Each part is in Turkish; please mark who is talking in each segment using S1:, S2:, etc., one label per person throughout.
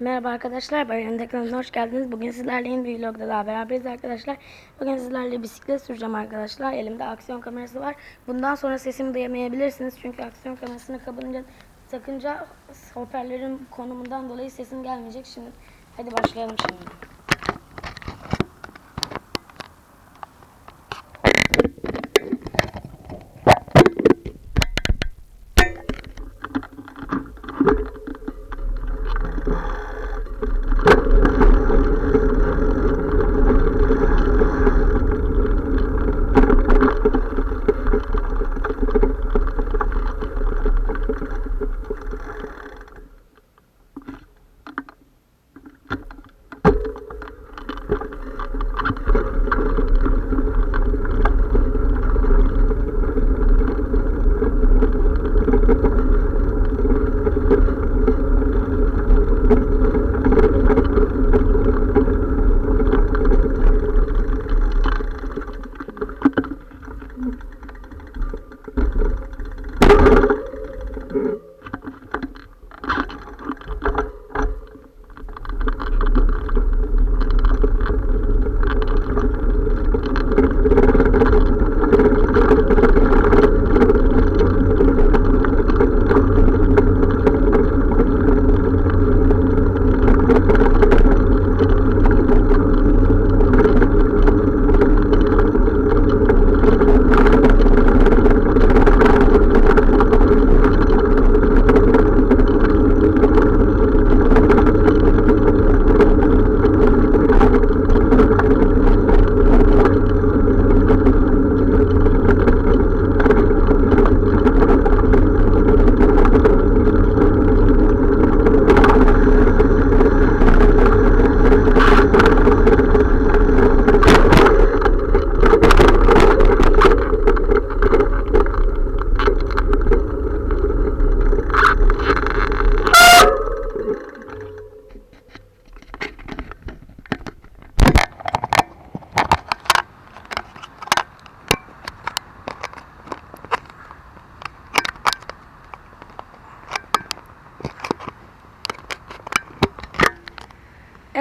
S1: Merhaba arkadaşlar, Bayan kanalına hoş geldiniz. Bugün sizlerle yeni bir vlogda daha beraberiz arkadaşlar. Bugün sizlerle bisiklet süreceğim arkadaşlar. Elimde aksiyon kamerası var. Bundan sonra sesimi duyamayabilirsiniz. Çünkü aksiyon kamerasını kapınca, takınca hoparlörün konumundan dolayı sesim gelmeyecek. Şimdi hadi başlayalım şimdi.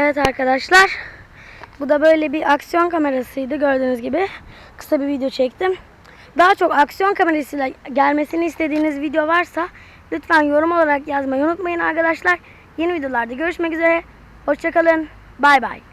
S1: Evet arkadaşlar. Bu da böyle bir aksiyon kamerasıydı gördüğünüz gibi. Kısa bir video çektim. Daha çok aksiyon kamerasıyla gelmesini istediğiniz video varsa lütfen yorum olarak yazmayı unutmayın arkadaşlar. Yeni videolarda görüşmek üzere. Hoşçakalın. Bay bay.